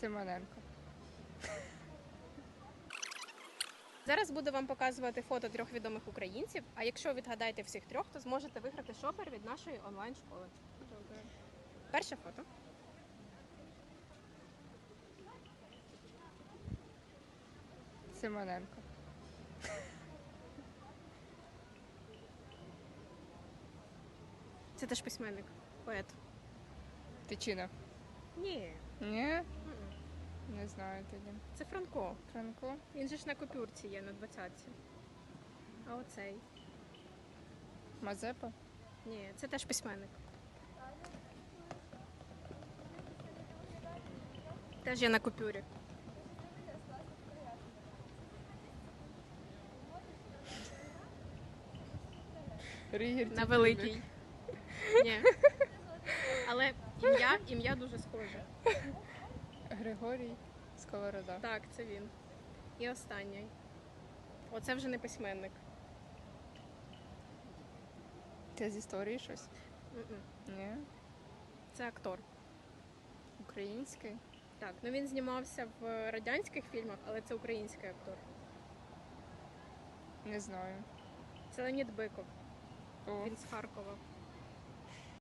Симоненко. Зараз буду вам показувати фото трьох відомих українців. А якщо відгадаєте всіх трьох, то зможете виграти шопер від нашої онлайн-школи. Перше фото. Симоненко. Це теж письменник, поет. Тичина. Ні. Ні? Не знаю тоді. Це Франко. Франко. Він же ж на купюрці є на двадцятці. А оцей? Мазепа. Ні, це теж письменник. Теж є на купюрі. Рігір. На великий. Ні. Але ім'я, ім'я дуже схоже. Григорій Сковорода. Так, це він. І останній. Оце вже не письменник. Це з історії щось? Ні. Це актор. Український. Так, ну він знімався в радянських фільмах, але це український актор. Не знаю. Це Леонід Биков. О, Він з Харкова.